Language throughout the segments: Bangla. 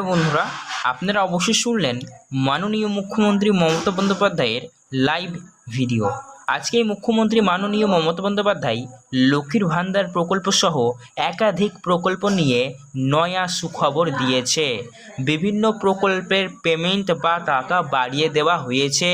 হ্যালো বন্ধুরা আপনারা অবশ্যই শুনলেন মাননীয় মুখ্যমন্ত্রী মমতা বন্দ্যোপাধ্যায়ের লাইভ ভিডিও আজকে এই মুখ্যমন্ত্রী মাননীয় মমতা বন্দ্যোপাধ্যায় লক্ষ্মীর ভান্ডার প্রকল্প সহ একাধিক প্রকল্প নিয়ে নয়া সুখবর দিয়েছে। বিভিন্ন প্রকল্পের পেমেন্ট বা টাকা বাড়িয়ে দেওয়া হয়েছে।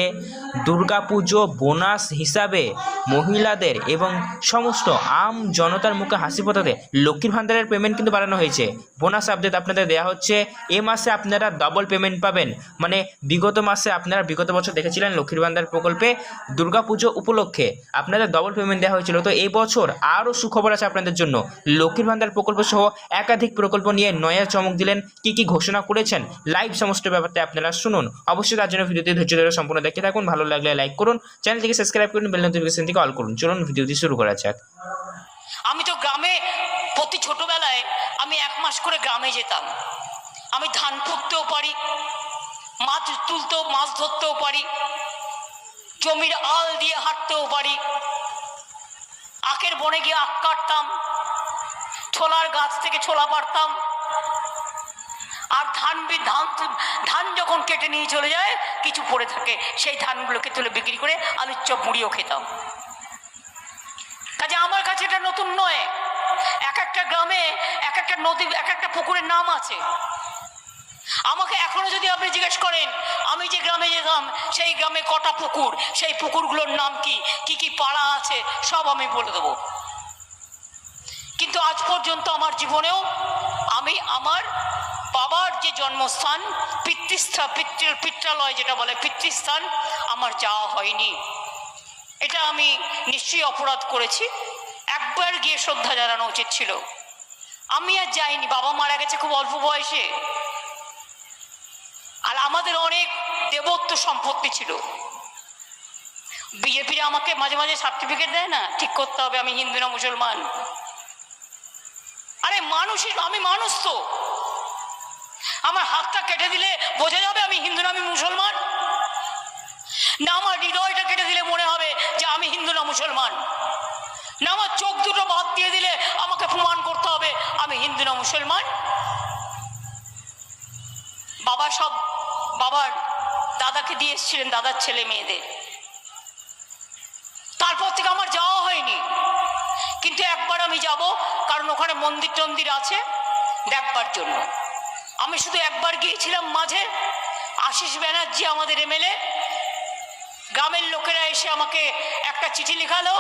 দুর্গাপুজো বোনাস হিসাবে মহিলাদের এবং সমস্ত আম জনতার মুখে হাসি ফোটাতে লক্ষ্মীর ভান্ডারের পেমেন্ট কিন্তু বাড়ানো হয়েছে। বোনাস আপডেট আপনাদের দেওয়া হচ্ছে। এ মাসে আপনারা ডবল পেমেন্ট পাবেন। মানে বিগত মাসে আপনারা বিগত বছর দেখেছিলেন লক্ষ্মীর ভান্ডার প্রকল্পে দুর্গাপুজো উপলক্ষে আপনাদের ডবল পেমেন্ট দেওয়া হয়েছিল। তো এই বছর আরও সুখবর আছে আপনাদের জন্য। লক্ষ্মীর ভান্ডার প্রকল্প সহ একাধিক প্রকল্প নিয়ে নয়া চমক দিলেন। কি কি ঘোষণা করেছেন? লাইভ সমস্ত ব্যাপারটা আপনারা শুনুন। অবশ্যই তার জন্য ভিডিওটি ধৈর্য ধরে সম্পূর্ণ দেখতে থাকুন। ভালো লাগলে লাইক করুন। চ্যানেলটিকে সাবস্ক্রাইব করুন। বেল নোটিফিকেশন থেকে অল করুন। চলুন ভিডিওটি শুরু করা যাক। আমি তো গ্রামে প্রতি ছোটবেলায় আমি এক মাস করে গ্রামে যেতাম। আমি ধান পুঁততেও পারি, মাছ তুলতেও, মাছ ধরতেও পারি। জমির আল দিয়ে হাঁটতেও পারি। আখের বনে গিয়ে আখ কাটতাম। ছোলার গাছ থেকে ছোলা পারতাম। আর ধান ধান ধান যখন কেটে নিয়ে চলে যায়, কিছু পড়ে থাকে, সেই ধানগুলোকে তুলে বিক্রি করে আলুর চপ মুড়িও খেতাম। কাজে আমার কাছে এটা নতুন নয়। এক একটা গ্রামে এক একটা নদী এক একটা পুকুরের নাম আছে। আমাকে এখনও যদি আপনি জিজ্ঞেস করেন, আমি যে গ্রামে যেতাম, সেই গ্রামে কটা পুকুর? সেই পুকুরগুলোর নাম কি? কি কি পাড়া আছে? সব আমি বলে দেবো। কিন্তু আজ পর্যন্ত আমার জীবনেও আমি আমার বাবার যে জন্মস্থান, পিতৃস্থা, পিতৃ পিত্রালয় যেটা বলে, পিতৃস্থান, আমার যাওয়া হয়নি। এটা আমি নিশ্চয়ই অপরাধ করেছি। একবার গিয়ে শ্রদ্ধা জানানো উচিত ছিল। আমি আর যাইনি, বাবা মারা গেছে খুব অল্প বয়সে। আর আমাদের অনেক দেবত্ব সম্পত্তি ছিল। বিজেপিরা আমাকে মাঝে মাঝে সার্টিফিকেট দেয় না? ঠিক করতে হবে, আমি হিন্দু না মুসলমান। আরে মানুষই আমি মানুষ তো। আমার হাতটা কেটে দিলে বোঝা যাবে আমি হিন্দু না, আমি মুসলমান? না, আমার হৃদয়টা কেটে দিলে মনে হবে যে আমি হিন্দু না, মুসলমান। না, আমার চোখ দুটো বাদ দিয়ে দিলে আমাকে প্রমাণ করতে হবে, আমি হিন্দু না, মুসলমান? বাবা সব বাবার দাদাকে দিয়ে এসেছিলেন দাদার ছেলে মেয়েদের। তারপর থেকে আমার যাওয়া হয়নি। কিন্তু একবার আমি যাব, কারণ ওখানে মন্দির টন্দির আছে দেখবার জন্য। আমি শুধু একবার গিয়েছিলাম মাঝে। আশিস ব্যানার্জি আমাদের এমএলএ গ্রামের লোকেরা এসে আমাকে একটা চিঠি লেখালো,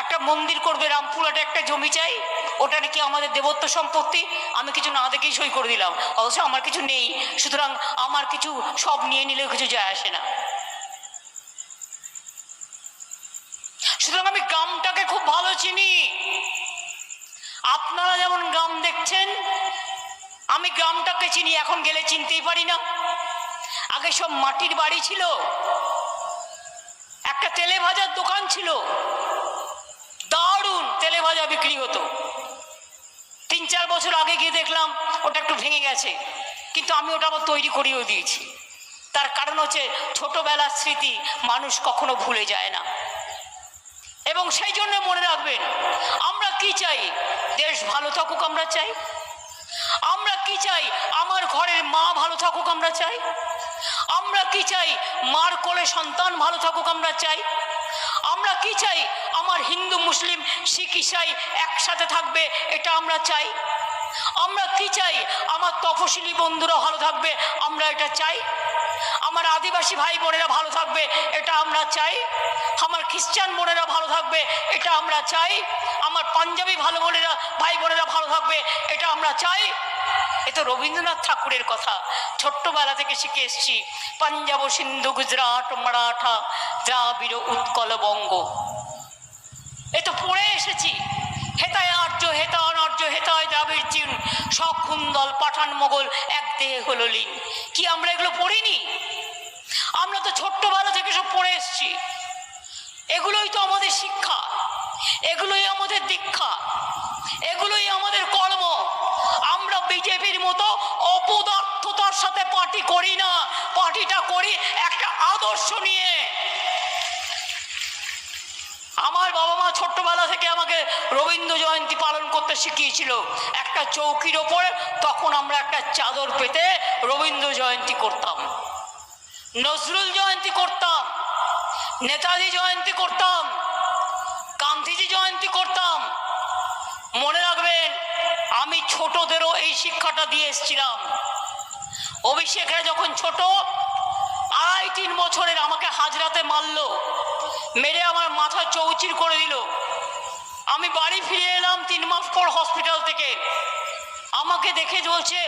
একটা মন্দির করবে, রামপুরহাটে একটা জমি চাই। ওটা নাকি আমাদের দেবত্ব সম্পত্তি? আমি কিছু না দেখেই সই করে দিলাম। অবশ্য আমার কিছু নেই। সুতরাং আমার কিছু সব নিয়ে নিলেও কিছু যায় আসে না। সুতরাং আমি গ্রামটাকে খুব ভালো চিনি। আপনারা যেমন গ্রাম দেখছেন, আমি গ্রামটাকে চিনি, এখন গেলে চিনতেই পারি না। আগে সব মাটির বাড়ি ছিল। একটা তেলে ভাজার দোকান ছিল। দারুণ তেলে ভাজা বিক্রি হতো। চার বছর আগে গিয়ে দেখলাম ওটা একটু ভেঙে গেছে। কিন্তু আমি ওটা আবার তৈরি করিয়েও দিয়েছি। তার কারণ হচ্ছে ছোটবেলার স্মৃতি মানুষ কখনো ভুলে যায় না। এবং সেই জন্য মনে রাখবেন, আমরা কি চাই? দেশ ভালো থাকুক আমরা চাই। আমরা কি চাই? আমার ঘরের মা ভালো থাকুক আমরা চাই। আমরা কি চাই? মার কোলে সন্তান ভালো থাকুক আমরা চাই। আমরা কি চাই? হিন্দু, মুসলিম, শিখ, ইসাই একসাথে থাকবে, এটা আমরা চাই। আমরা কি চাই? আমার তফসিলি বন্ধুরা ভালো থাকবে, আমরা এটা চাই। আমার আদিবাসী ভাই বোনেরা ভালো থাকবে, এটা আমরা চাই। আমার খ্রিস্টান বোনেরা ভালো থাকবে, এটা আমরা চাই। আমার পাঞ্জাবি ভালো বোনেরা, ভাই বোনেরা ভালো থাকবে, এটা আমরা চাই। এ তো রবীন্দ্রনাথ ঠাকুরের কথা, ছোট্টবেলা থেকে শিখে এসছি। পাঞ্জাব সিন্ধু, গুজরাট, মারাঠা, দ্রাবিড়, উৎকল, বঙ্গ। তো পড়ে এসেছি। হেতায় আর্য হেতা অনার্য, হেতায় দ্রাবিড় চিন সব খুন্দল, পাঠান মোগল, এক দেহে হলো লীন। কি আমরা এগুলো পড়িনি? আমরা তো ছোট্টবেলা থেকে সব পড়ে এসছি। এগুলোই তো আমাদের শিক্ষা। এগুলোই আমাদের দীক্ষা। এগুলোই আমাদের কর্ম। আমরা বিজেপির মতো অপদার্থতার সাথে পার্টি করি না। পার্টিটা করি একটা আদর্শ নিয়ে। আমার বাবা মা ছোট্টবেলা থেকে আমাকে রবীন্দ্র জয়ন্তী পালন করতে শিখিয়েছিল। একটা চৌকির ওপর তখন আমরা একটা চাদর পেতে রবীন্দ্র জয়ন্তী করতাম। নজরুল জয়ন্তী করতাম। নেতাজি জয়ন্তী করতাম। গান্ধীজি জয়ন্তী করতাম। মনে রাখবেন, আমি ছোটদেরও এই শিক্ষাটা দিয়ে এসেছিলাম। অভিষেকরা যখন ছোট তিন বছরের আমাকে হাজরাতে মারলো। মেরে আমার মাথা চৌচির করে দিল। আমি বাড়ি ফিরে এলাম তিন মাস পর হসপিটাল থেকে। আমাকে দেখে বলছে,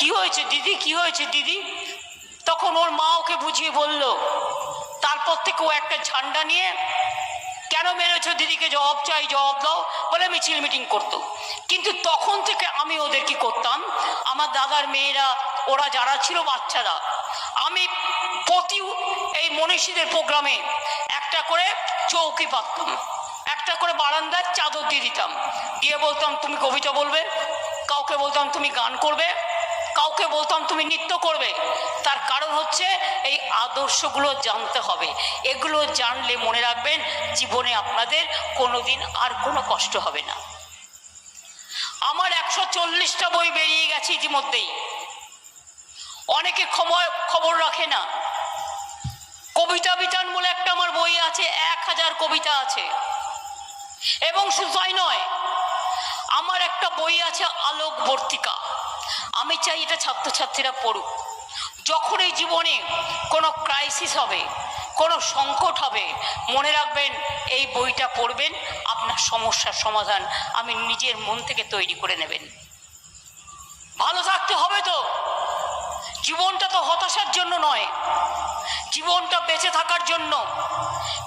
কি হয়েছে দিদি? কি হয়েছে দিদি? তখন ওর মা ওকে বুঝিয়ে বলল, তারপর থেকে ও একটা ঝান্ডা নিয়ে কেন মেরেছ দিদিকে? জবাব চাই, জবাব দাও। বলে মিছিল মিটিং করতো। কিন্তু তখন থেকে আমি ওদের কি করতাম? আমার দাদার মেয়েরা, ওরা যারা ছিল বাচ্চারা, আমি প্রতি এই মনীষীদের প্রোগ্রামে একটা করে চৌকি পাততাম একটা করে বারান্দার চাদর দিয়ে দিতাম। দিয়ে বলতাম, তুমি কবিতা বলবে, কাউকে বলতাম তুমি গান করবে, কাউকে বলতাম তুমি নৃত্য করবে। তার কারণ হচ্ছে এই আদর্শগুলো জানতে হবে। এগুলো জানলে মনে রাখবেন, জীবনে আপনাদের কোনোদিন আর কোনো কষ্ট হবে না। আমার একশো চল্লিশটা বই বেরিয়ে গেছে ইতিমধ্যেই। অনেকে খবর খবর রাখে না। কবিতা বিতান বলে একটা আমার বই আছে, এক হাজার কবিতা আছে। এবং শুধু তাই নয়, আমার একটা বই আছে আলোক বর্তিকা আমি চাই এটা ছাত্রছাত্রীরা পড়ুক। যখন এই জীবনে কোনো ক্রাইসিস হবে, কোনো সংকট হবে, মনে রাখবেন, এই বইটা পড়বেন, আপনার সমস্যার সমাধান আমি নিজের মন থেকে তৈরি করে নেবেন। ভালো থাকতে হবে তো। জীবনটা তো হতাশার জন্য নয়। জীবনটা বেঁচে থাকার জন্য।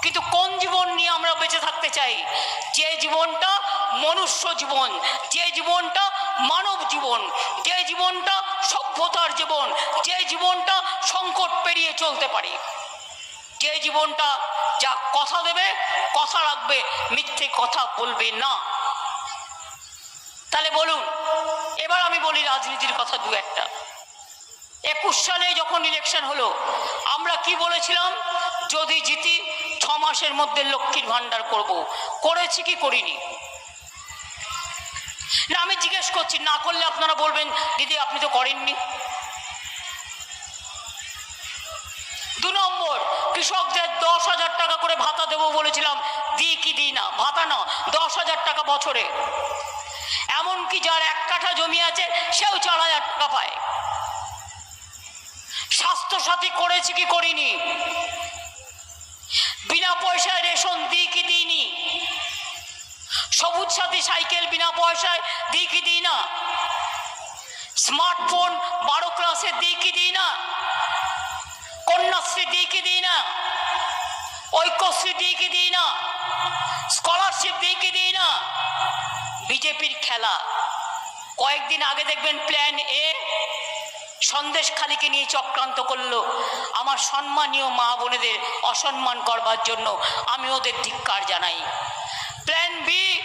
কিন্তু কোন জীবন নিয়ে আমরা বেঁচে থাকতে চাই? যে জীবনটা মনুষ্য জীবন, যে জীবনটা মানব জীবন, যে জীবনটা সভ্যতার জীবন, যে জীবনটা সংকট পেরিয়ে চলতে পারে। যে জীবনটা যা কথা দেবে, কথা রাখবে, মিথ্যে কথা বলবে না। তাহলে বলুন, এবার আমি বলি রাজনীতির কথা দু একটা। একুশ সালে যখন ইলেকশন হলো, আমরা কি বলেছিলাম? যদি জিতি, ছ মাসের মধ্যে লক্ষ্মীর ভাণ্ডার করব। করেছি কি করিনি? না, আমি জিজ্ঞেস করছি, না করলে আপনারা বলবেন, দিদি, আপনি তো করেননি। দু নম্বর, কৃষকদের দশ হাজার টাকা করে ভাতা দেবো বলেছিলাম দিই কি দিই না, ভাতা না, দশ হাজার টাকা বছরে। এমনকি যার এক কাঠা জমি আছে, সেও চার হাজার টাকা পায়। স্বাস্থ্যসাথী করেছি কি করিনি? বিনা পয়সায় রেশন দিই কি দিইনি? সবুজ সাথী সাইকেল বিনা পয়সায় দিই কি দিই না? স্মার্টফোন বারো ক্লাসে দিই কি দিই না? কন্যাশ্রী দিই কি দিই না? ঐক্যশ্রী দিই কি দিই না? স্কলারশিপ দিই কি দিই না? বিজেপির খেলা। কয়েকদিন আগে দেখবেন প্ল্যান এ সন্দেশ খালিকে নিয়ে চক্রান্ত করল। আমার সম্মানীয় মা বোনেদের অসম্মান করবার জন্য আমি ওদের ধিক্কার জানাই। প্ল্যান বি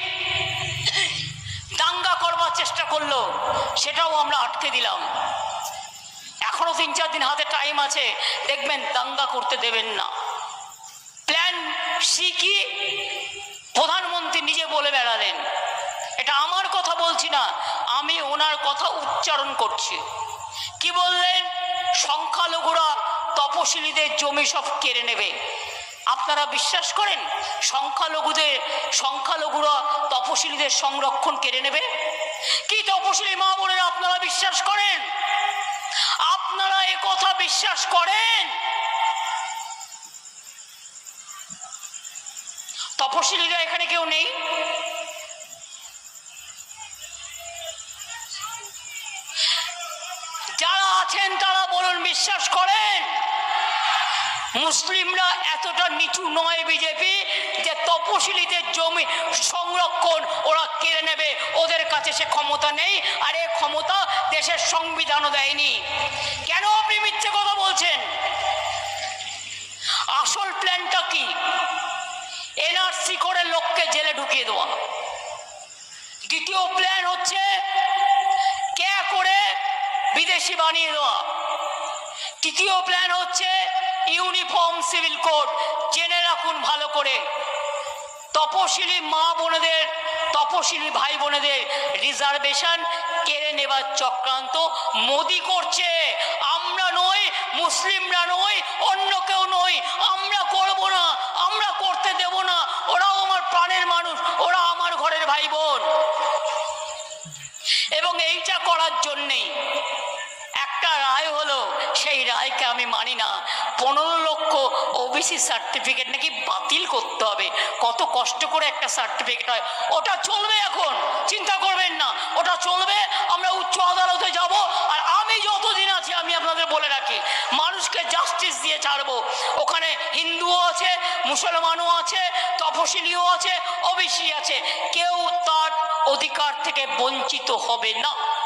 দাঙ্গা করবার চেষ্টা করল। সেটাও আমরা আটকে দিলাম। এখনও তিন চার দিন হাতে টাইম আছে। দেখবেন দাঙ্গা করতে দেবেন না। প্ল্যান সি কি? প্রধানমন্ত্রী নিজে বলে বেড়ালেন। এটা আমার কথা বলছি না, আমি ওনার কথা উচ্চারণ করছি। কি বললেন? সংখ্যালঘুরা তপশিলীদের জমি সব কেড়ে নেবে। আপনারা বিশ্বাস করেন সংখ্যালঘুদের সংখ্যালঘুরা তপশিলীদের সংরক্ষণ কেড়ে নেবে? কি তপশিলী মা বোনেরা, আপনারা বিশ্বাস করেন? আপনারা এ কথা বিশ্বাস করেন? তপশিলীরা এখানে কেউ নেই? আছেন তারা বলুন, বিশ্বাস করেন? মুসলিমরা এতটা নিচু নয় বিজেপি যে তপশিলীদের জমি সংরক্ষণ ওরা কেড়ে নেবে। ওদের কাছে সে ক্ষমতা নেই আর এ ক্ষমতা দেশের সংবিধানও দেয়নি। কেন আপনি মিথ্যে কথা বলছেন? আসল প্ল্যানটা কি? এনআরসি করে লোককে জেলে ঢুকিয়ে দেওয়া। দ্বিতীয় প্ল্যান হচ্ছে বিদেশি বানিয়ে দেওয়া। তৃতীয় প্ল্যান হচ্ছে ইউনিফর্ম সিভিল কোড জেনে রাখুন ভালো করে। তপশিলি মা বোনেদের, তপশিলি ভাই বোনেদের রিজার্ভেশন কেড়ে নেবার চক্রান্ত মোদি করছে। আমরা নই, মুসলিমরা নই, অন্য কেউ নই। আমরা করব না, আমরা করতে দেব না। ওরাও আমার প্রাণের মানুষ, ওরা আমার ঘরের ভাই বোন। ওবিসি সার্টিফিকেট নাকি বাতিল করতে হবে। কত কষ্ট করে একটা সার্টিফিকেট হয়। ওটা চলবে এখন। চিন্তা করবেন না। ওটা চলবে। আমরা উচ্চ আদালতে যাব। আর আমি যতদিন আছি, আমি আপনাদের বলে রাখি, মানুষকে জাস্টিস দিয়ে ছাড়বো। ওখানে হিন্দুও আছে, মুসলমানও আছে, তপশিলিও আছে, ওবিসি আছে। কেউ তার অধিকার থেকে বঞ্চিত হবে না।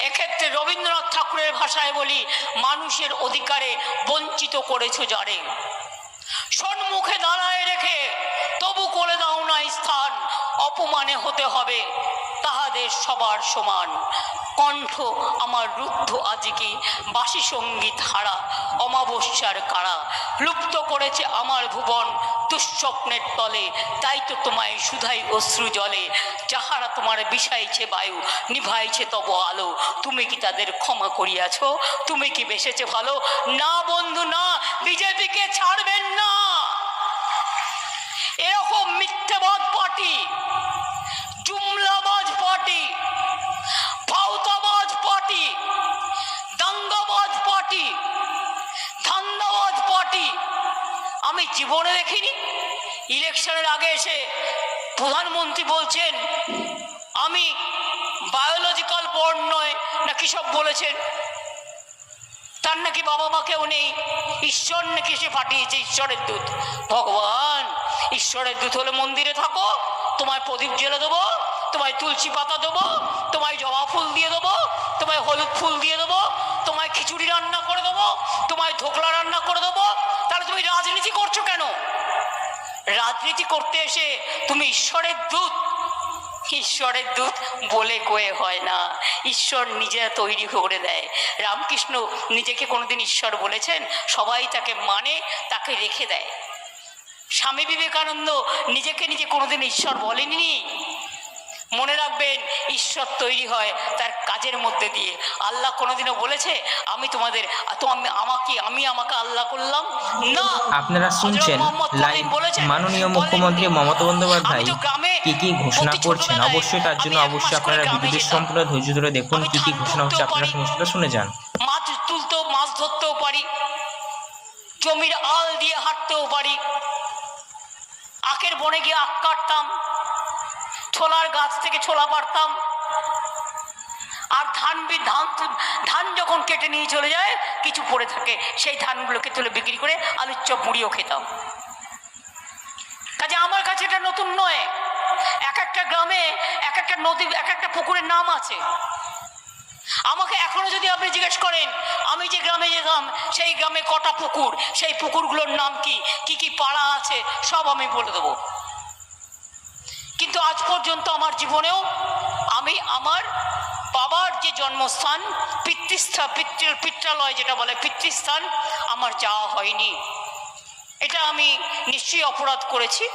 এক্ষেত্রে রবীন্দ্রনাথ ঠাকুরের ভাষায় বলি, মানুষের অধিকারে বঞ্চিত করেছ যারে। সম্মুখে দাঁড়ায় রেখে তবু করে দাও না স্থান, অপমানে হতে হবে, তাহাদের সবার সমান। কণ্ঠ আমার রুদ্ধ আজকে, বাসি সংগীত হারা অমাবস্যার কারা লুপ্ত করেছে আমার ভুবন দুঃস্বপ্নের তলে। তাই তো তোমায় সুধাই অশ্রু জলে। যাহারা তোমার বিষাইছে বায়ু, নিভাইছে তব আলো। তুমি কি তাদের ক্ষমা করিয়াছ? তুমি কি বেসেছে ভালো? না বন্ধু, না। বিজেপিকে ছাড়বেন ইলেকশনের আগে এসে প্রধানমন্ত্রী বলছেন, আমি বায়োলজিক্যাল বর্ণ নয় না কি সব বলেছেন? তার নাকি বাবা মা কেউ নেই, ঈশ্বর নাকি সে পাঠিয়েছে ঈশ্বরের দূত। ভগবান, ঈশ্বরের দূত হলে মন্দিরে থাকো, তোমায় প্রদীপ জেলে দেবো, তোমায় তুলসী পাতা দেবো, তোমায় জবা ফুল দিয়ে দেবো, তোমায় হলুদ ফুল দিয়ে দেবো, তোমায় খিচুড়ি রান্না করে দেবো, তোমায় ধোকলা রান্না করে দেবো। তাহলে তুমি রাজনীতি করছ কেন? রাজনীতি করতে এসে তুমি ঈশ্বরের দূত। ঈশ্বরের দূত বলে কয়ে হয় না। ঈশ্বর নিজে তৈরি করে দেয়। রামকৃষ্ণ নিজেকে কোনোদিন ঈশ্বর বলেছেন, সবাই তাকে মানে তাকে রেখে দেয়। স্বামী বিবেকানন্দ নিজেকে নিজে কোনোদিন ঈশ্বর বলেনি মনে রাখবেন ঈশ্বর তৈরি হয় তার কাজের মধ্যে দিয়ে আল্লাহ কোনোদিনও বলেছে আমি তোমাদের আমি আমাকে আমি আমাকে আল্লাহ করলাম না আপনারা শুনছেন লাইভ? মাননীয়। মুখ্যমন্ত্রী মমতা বন্দ্যোপাধ্যায় কি কি ঘোষণা করছেন অবশ্যই তার জন্য অবশ্যই আপনারা ভিডিওটি সম্পূর্ণ ধৈর্য ধরে দেখুন কি কি ঘোষণা হচ্ছে আপনারা পারি। সমস্তটা শুনে যান মাছ তুলতেও মাছ ধরতেও পারি জমির আল দিয়ে হাঁটতেও পারি আখের বনে গিয়ে আখ কাটতাম ছোলার গাছ থেকে ছোলা পারতাম। আর ধান ধান ধান যখন কেটে নিয়ে চলে যায়, কিছু পড়ে থাকে। সেই ধানগুলোকে তুলে বিক্রি করে আলুর চপ, মুড়িও খেতাম। কাজে আমার কাছে এটা নতুন নয়। এক একটা গ্রামে, এক একটা নদী, এক একটা পুকুরের নাম আছে। আমাকে এখনও যদি আপনি জিজ্ঞেস করেন, আমি যে গ্রামে যেতাম, সেই গ্রামে কটা পুকুর? সেই পুকুরগুলোর নাম কি? কি কি পাড়া আছে? সব আমি বলে দেবো। আজ পর্যন্ত আমার জীবনেও আমি আমার বাবার যে জন্মস্থান, পিতৃস্থা, পিতৃ, পিত্রালয় যেটা বলে, পিতৃস্থান আমার যাওয়া হয়নি। এটা আমি নিশ্চয়ই অপরাধ করেছি।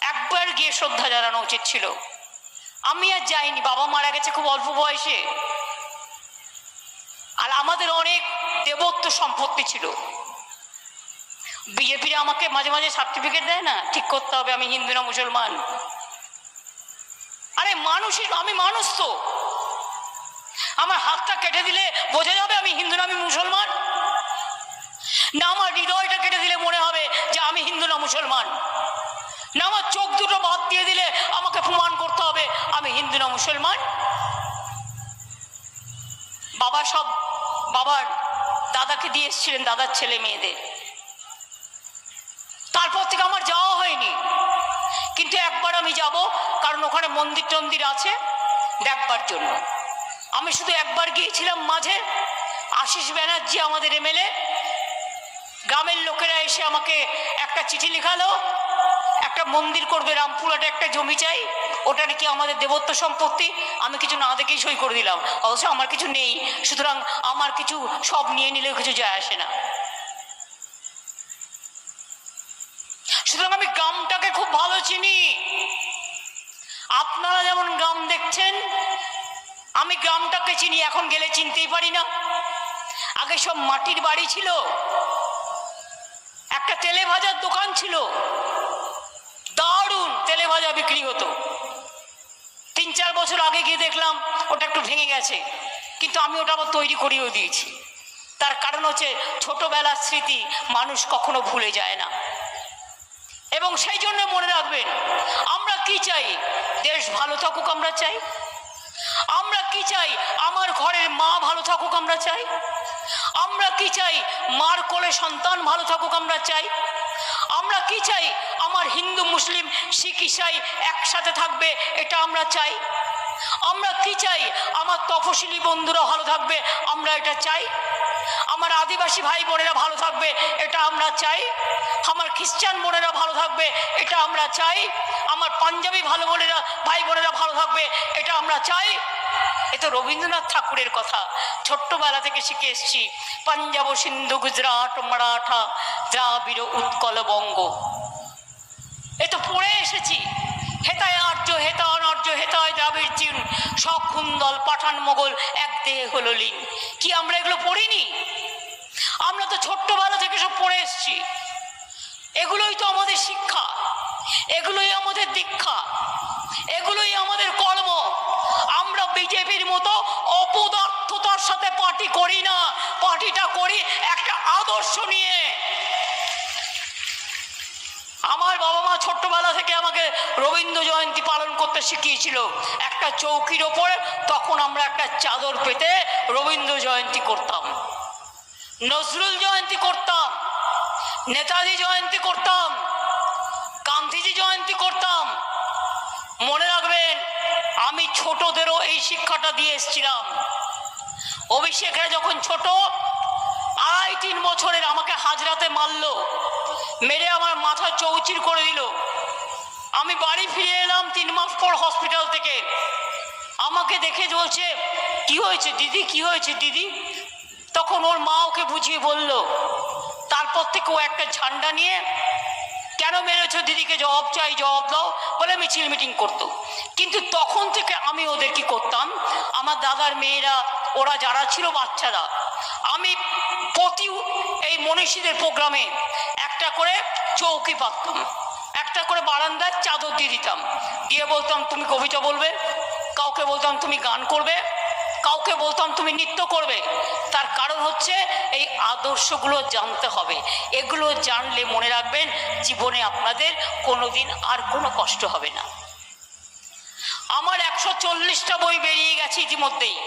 একবার গিয়ে শ্রদ্ধা জানানো উচিত ছিল। আমি আর যাইনি, বাবা মারা গেছে খুব অল্প বয়সে। আর আমাদের অনেক দেবত্ব সম্পত্তি ছিল। বিজেপিরা আমাকে মাঝে মাঝে সার্টিফিকেট দেয় না? ঠিক করতে হবে, আমি হিন্দু না মুসলমান। আরে মানুষের আমি মানুষ তো। আমার হাতটা কেটে দিলে বোঝা যাবে আমি হিন্দু না আমি মুসলমান? না, আমার হৃদয়টা কেটে দিলে মনে হবে যে আমি হিন্দু না মুসলমান। না, আমার চোখ দুটো বাদ দিয়ে দিলে আমাকে প্রমাণ করতে হবে, আমি হিন্দু না মুসলমান? বাবা সব বাবার দাদাকে দিয়ে এসেছিলেন, দাদার ছেলে মেয়েদের। তারপর থেকে আমার যাওয়া হয়নি। কিন্তু একবার আমি যাব, কারণ ওখানে মন্দির টন্দির আছে, দেখবার জন্য। আমি শুধু একবার গিয়েছিলাম মাঝে। আশিস ব্যানার্জি আমাদের এমএলএ। গ্রামের লোকেরা এসে আমাকে একটা চিঠি লেখালো, একটা মন্দির করবে রামপুরহাটে একটা জমি চাই, ওটা নাকি আমাদের দেবত্ব সম্পত্তি, আমি কিছু না দেখেই সই করে দিলাম। অবশ্য আমার কিছু নেই, সুতরাং আমার কিছু সব নিয়ে নিলেও কিছু যায় আসে না। চিনি। আপনারা যেমন গ্রাম দেখছেন, আমি গ্রামটাকে চিনি, এখন গেলে চিনতেই পারি না। আগে সব মাটির বাড়ি ছিল, একটা তেলে ভাজার দোকান ছিল। দারুণ তেলে ভাজা বিক্রি হতো। তিন চার বছর আগে গিয়ে দেখলাম, ওটা একটু ভেঙে গেছে। কিন্তু আমি ওটা আবার তৈরি করিয়েও দিয়েছি। তার কারণ হচ্ছে, ছোটবেলার স্মৃতি মানুষ কখনো ভুলে যায় না। এবং সেই জন্য মনে রাখবেন, আমরা কি চাই? দেশ ভালো থাকুক আমরা চাই। আমরা কি চাই? আমার ঘরের মা ভালো থাকুক আমরা চাই। আমরা কি চাই? মার কোলে সন্তান ভালো থাকুক আমরা চাই। আমরা কি চাই? আমার হিন্দু, মুসলিম, শিখ, ইসাই একসাথে থাকবে, এটা আমরা চাই। আমরা কি চাই? আমার তপশিলি বন্ধুরা ভালো থাকবে, আমরা এটা চাই। আমার আদিবাসী ভাই বোনেরা ভালো থাকবে, এটা আমরা চাই। আমার খ্রিস্টান বোনেরা ভালো থাকবে, এটা আমরা চাই। আমার পাঞ্জাবি ভালো বোনেরা, ভাই বোনেরা ভালো থাকবে, এটা আমরা চাই। এ তো রবীন্দ্রনাথ ঠাকুরের কথা। ছোট্টবেলা থেকে শিখে এসছি, পাঞ্জাব সিন্ধু, গুজরাট, মারাঠা, দ্রাবিড়, উৎকল, বঙ্গ। সখুন্দল পাঠান মোগল, এক দেহে হলো লীন কি আমরা এগুলো পড়িনি? আমরা তো ছোট্টবেলা থেকে সব পড়ে এসছি। এগুলোই তো আমাদের শিক্ষা। এগুলোই আমাদের দীক্ষা। এগুলোই আমাদের কর্ম। আমরা বিজেপির মতো অপদার্থতার সাথে পার্টি করি না। পার্টিটা করি একটা আদর্শ নিয়ে। ছোট্টবেলা থেকে আমাকে রবীন্দ্র জয়ন্তী পালন করতে শিখিয়েছিল। একটা চৌকির ওপরে তখন আমরা একটা চাদর পেতে রবীন্দ্র জয়ন্তী করতাম। নজরুল জয়ন্তী করতাম। নেতাজি জয়ন্তী করতাম। গান্ধীজি জয়ন্তী করতাম। মনে রাখবেন, আমি ছোটদেরও এই শিক্ষাটা দিয়ে এসেছিলাম। অভিষেকরা যখন ছোট আড়াই তিন বছরের আমাকে হাজরাতে মারলো। মেরে আমার মাথা চৌচির করে দিল। আমি বাড়ি ফিরে এলাম তিন মাস পর হসপিটাল থেকে। আমাকে দেখে বলছে, কি হয়েছে দিদি? কি হয়েছে দিদি? তখন ওর মা ওকে বুঝিয়ে বলল, তারপর থেকে ও একটা ঝান্ডা নিয়ে কেন মেরেছো দিদিকে? জবাব চাই, জবাব দাও। বলে মিছিল মিটিং করতো। কিন্তু তখন থেকে আমি ওদের কি করতাম? আমার দাদার মেয়েরা, ওরা যারা ছিল বাচ্চারা, আমি প্রতি এই মনীষীদের প্রোগ্রামে করে চৌকি পাততাম। একটা করে বারান্দায় চাদর দিয়ে দিতাম। দিয়ে বলতাম, তুমি কবিতা বলবে? কাউকে বলতাম, তুমি গান করবে? কাউকে বলতাম, তুমি নৃত্য করবে? তার কারণ হচ্ছে, এই আদর্শগুলো জানতে হবে। এগুলো জানলে মনে রাখবেন, জীবনে আপনাদের কোনোদিন আর কোনো কষ্ট হবে না। আমার একশো চল্লিশটা বই বেরিয়ে গেছে ইতিমধ্যেই।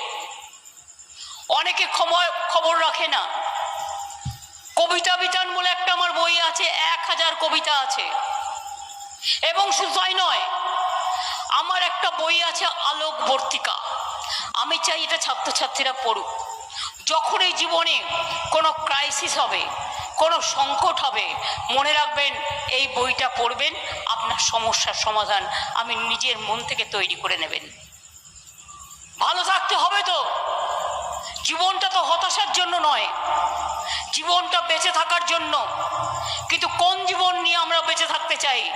অনেকে খবর খবর রাখে না। কবিতা বিতান বলে একটা আমার বই আছে, এক হাজার কবিতা আছে। এবং শুধু তাই নয়, আমার একটা বই আছে আলোক বর্তিকা আমি চাই এটা ছাত্রছাত্রীরা পড়ুক। যখন এই জীবনে কোনো ক্রাইসিস হবে, কোনো সংকট হবে, মনে রাখবেন, এই বইটা পড়বেন, আপনার সমস্যার সমাধান আমি নিজের মন থেকে তৈরি করে নেবেন। ভালো থাকতে হবে তো? জীবনটা তো হতাশার জন্য নয়। জীবনটা বেঁচে থাকার জন্য। কিন্তু কোন জীবন নিয়ে আমরা বেঁচে থাকতে চাই?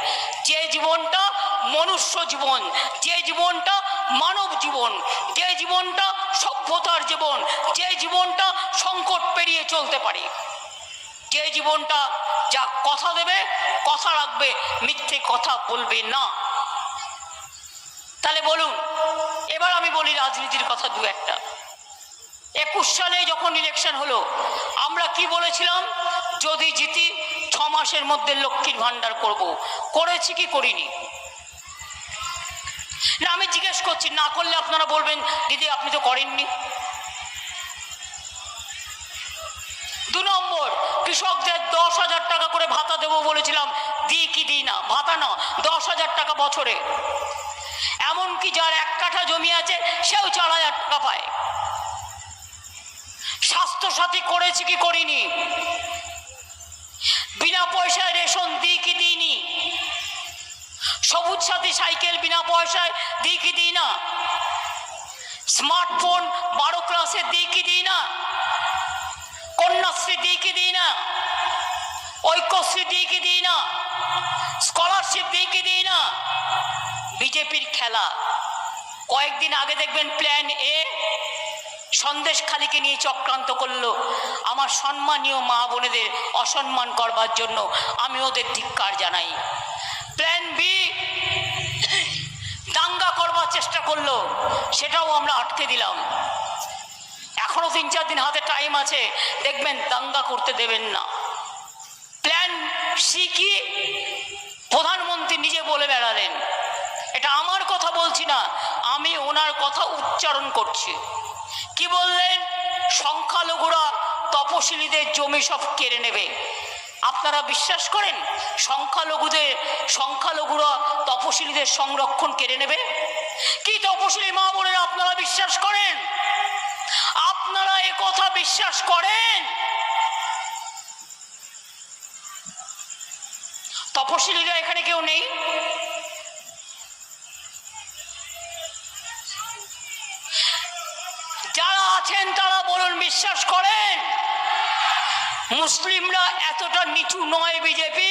যে জীবনটা মনুষ্য জীবন, যে জীবনটা মানব জীবন, যে জীবনটা সভ্যতার জীবন, যে জীবনটা সংকট পেরিয়ে চলতে পারে। যে জীবনটা যা কথা দেবে, কথা রাখবে, মিথ্যে কথা বলবে না। তাহলে বলুন, এবার আমি বলি রাজনীতির কথা দু একটা। একুশ সালে যখন ইলেকশন হলো, আমরা কি বলেছিলাম? যদি জিতি, ছ মাসের মধ্যে লক্ষ্মীর ভাণ্ডার করব। করেছি কি করিনি? না, আমি জিজ্ঞেস করছি, না করলে আপনারা বলবেন, দিদি, আপনি তো করেননি। দু নম্বর, কৃষকদের দশ হাজার টাকা করে ভাতা দেবো বলেছিলাম দিই কি দিই না, ভাতা না, দশ হাজার টাকা বছরে। এমনকি যার এক কাঠা জমি আছে, সেও চার হাজার টাকা পায়। স্বাস্থ্যসাথী করেছি কি করিনি? বিনা পয়সায় রেশন দিই কি দিইনি? সবুজ সাথী সাইকেল বিনা পয়সায় দিই কি দিই না? স্মার্টফোন বারো ক্লাসে দিই কি দিই না? কন্যাশ্রী দিই কি দিই না? ঐক্যশ্রী দিই কি দিই না? স্কলারশিপ দিই কি দিই না? বিজেপির খেলা। কয়েকদিন আগে দেখবেন প্ল্যান এ সন্দেশ খালিকে নিয়ে চক্রান্ত করল। আমার সম্মানীয় মা বোনেদের অসম্মান করবার জন্য আমি ওদের ধিক্কার জানাই। প্ল্যান বি দাঙ্গা করবার চেষ্টা করল। সেটাও আমরা আটকে দিলাম। এখনও তিন চার দিন হাতে টাইম আছে। দেখবেন দাঙ্গা করতে দেবেন না। প্ল্যান সি কি? প্রধানমন্ত্রী নিজে বলে বেড়ালেন। এটা আমার কথা বলছি না, আমি ওনার কথা উচ্চারণ করছি। কি বললেন? সংখ্যালঘুরা তপশিলীদের জমি সব কেড়ে নেবে। আপনারা বিশ্বাস করেন সংখ্যালঘুদের, সংখ্যালঘুরা তপশিলীদের সংরক্ষণ কেড়ে নেবে? কি তপশিলি মা বোনেরা, আপনারা বিশ্বাস করেন? আপনারা এ কথা বিশ্বাস করেন? তপশিলীরা এখানে কেউ নেই? আছেন তারা বলুন, বিশ্বাস করেন? মুসলিমরা এতটা নিচু নয় বিজেপি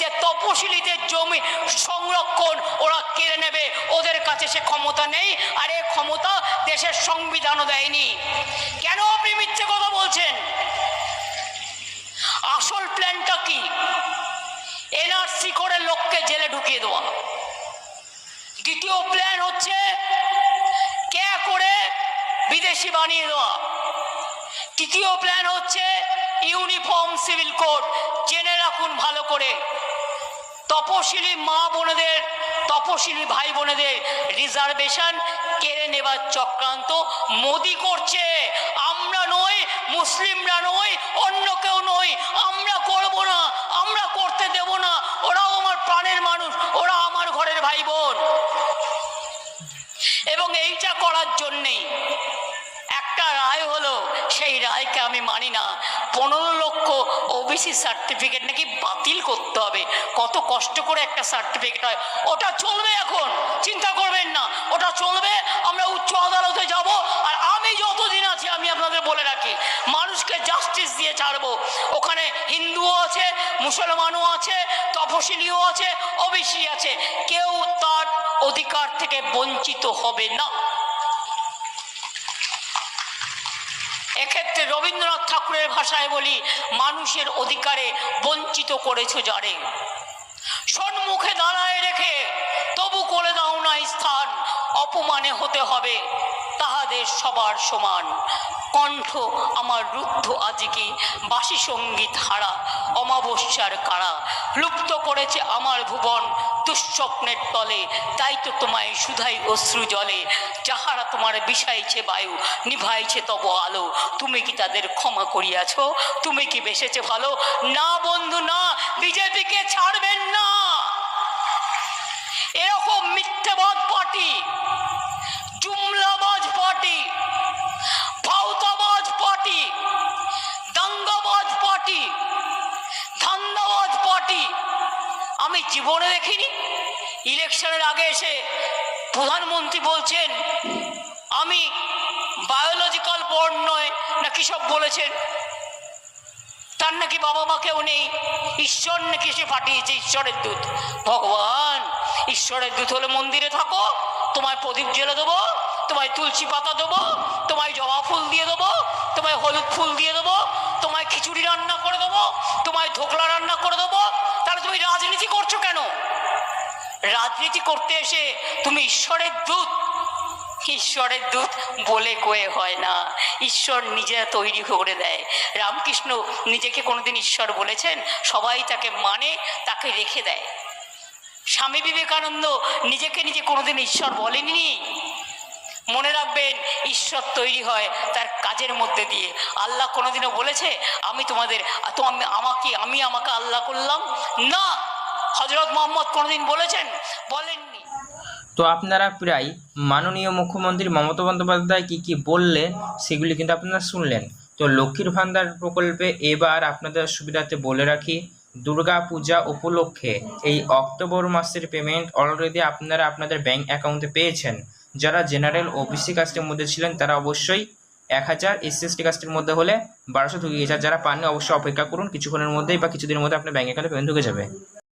যে তপশিলীদের জমি সংরক্ষণ ওরা কেড়ে নেবে। ওদের কাছে সে ক্ষমতা নেই, আর এ ক্ষমতা দেশের সংবিধানও দেয়নি। কেন আপনি মিথ্যে কথা বলছেন? আসল প্ল্যানটা কি? এনআরসি করে লোককে জেলে ঢুকিয়ে দেওয়া। দ্বিতীয় প্ল্যান হচ্ছে বিদেশি বানিয়ে দেওয়া তৃতীয় প্ল্যান হচ্ছে ইউনিফর্ম সিভিল কোড জেনে রাখুন ভালো করে। তপশিলি মা বোনেদের, তপশিলি ভাই বোনেদের রিজার্ভেশন কেড়ে নেবার চক্রান্ত মোদি করছে। আমরা নই, মুসলিমরা নই, অন্য কেউ নই। আমরা করব না, আমরা করতে দেব না। ওরাও আমার প্রাণের মানুষ, ওরা আমার ঘরের ভাই বোন। এবং এইটা করার জন্যেই সেই রায়কে আমি মানি না। পনেরো লক্ষ ওবিসি সার্টিফিকেট নাকি বাতিল করতে হবে। কত কষ্ট করে একটা সার্টিফিকেট হয়। ওটা চলবে এখন। চিন্তা করবেন না। ওটা চলবে। আমরা উচ্চ আদালতে যাব। আর আমি যতদিন আছি, আমি আপনাদের বলে রাখি, মানুষকে জাস্টিস দিয়ে ছাড়বো। ওখানে হিন্দুও আছে, মুসলমানও আছে, তপশিলিও আছে, ওবিসি আছে। কেউ তার অধিকার থেকে বঞ্চিত হবে না। এক্ষেত্রে রবীন্দ্রনাথ ঠাকুরের ভাষায় বলি, মানুষের অধিকারে বঞ্চিত করেছ যারে। সন্মুখে দাঁড়ায় রেখে তবু করে দাও না স্থান, অপমানে হতে হবে, তাহাদের সবার সমান। কণ্ঠ আমার রুদ্ধ আজিকে বাসি সংগীত হারা, অমাবস্যার কারা। লুপ্ত করেছে আমার ভুবন দুঃস্বপ্নের তলে, তাই তো তোমায় সুধাই অশ্রু জলে। যাহারা তোমার বিষাইছে বায়ু, নিভাইছে তব আলো। তুমি কি তাদের ক্ষমা করিয়াছ? তুমি কি বেসেছে ভালো? না বন্ধু, না। বিজেপিকে ছাড়বেন জীবনে দেখিনি। ইলেকশনের আগে এসে প্রধানমন্ত্রী বলছেন, আমি বায়োলজিক্যাল বর্ণ নয়। না কি সব বলেছেন। তার নাকি বাবা মা কেউ নেই। ঈশ্বর নাকি সে পাঠিয়েছে ঈশ্বরের দূত। ভগবান, ঈশ্বরের দূত হলে মন্দিরে থাকো। তোমায় প্রদীপ জ্বেলে দেবো, তোমায় তুলসী পাতা দেবো, তোমায় জবা ফুল দিয়ে দেবো, তোমায় হলুদ ফুল দিয়ে দেবো, তোমায় খিচুড়ি রান্না করে দেবো, তোমায় ধোকলা রান্না করে তাহলে তুমি রাজনীতি করছ কেন? রাজনীতি করতে এসে তুমি ঈশ্বরের দূত। ঈশ্বরের দূত বলে কয়ে হয় না। ঈশ্বর নিজে তৈরি করে দেয়। রামকৃষ্ণ নিজেকে কোনোদিন ঈশ্বর বলেছেন, সবাই তাকে মানে তাকে রেখে দেয়। স্বামী বিবেকানন্দ নিজেকে নিজে কোনোদিন ঈশ্বর বলেনি মনে রাখবেন, ঈশ্বর তৈরি হয় তার কাজের মধ্যে দিয়ে। আল্লাহ কোনোদিনও বলেছে, আমি তোমাদের আমাকে, আমি আমাকে আল্লাহ করলাম। না হজরত মোহাম্মদ কোনোদিন বলেছেন, বলেননি। তো আপনারা প্রায় মাননীয় মুখ্যমন্ত্রী মমতা বন্দ্যোপাধ্যায় কী কী বললেন সেগুলি কিন্তু আপনারা শুনলেন। তো লক্ষ্মীর ভান্ডার প্রকল্পে এবার আপনাদের সুবিধাতে বলে রাখি, দুর্গা পূজা উপলক্ষে এই অক্টোবর মাসের পেমেন্ট অলরেডি আপনারা আপনাদের ব্যাংক অ্যাকাউন্টে পেয়েছেন। যারা জেনারেল ও বিসি কাস্টের মধ্যে ছিলেন, তারা অবশ্যই এক হাজার এসসি এসটি কাস্টের মধ্যে হলে বারোশো ঢুকে গেছে। যারা পাননি, অবশ্যই অপেক্ষা করুন, কিছুক্ষণের মধ্যেই বা কিছুদিনের মধ্যে আপনার ব্যাঙ্ক অ্যাকাউন্টে পেমেন্ট ঢুকে যাবে।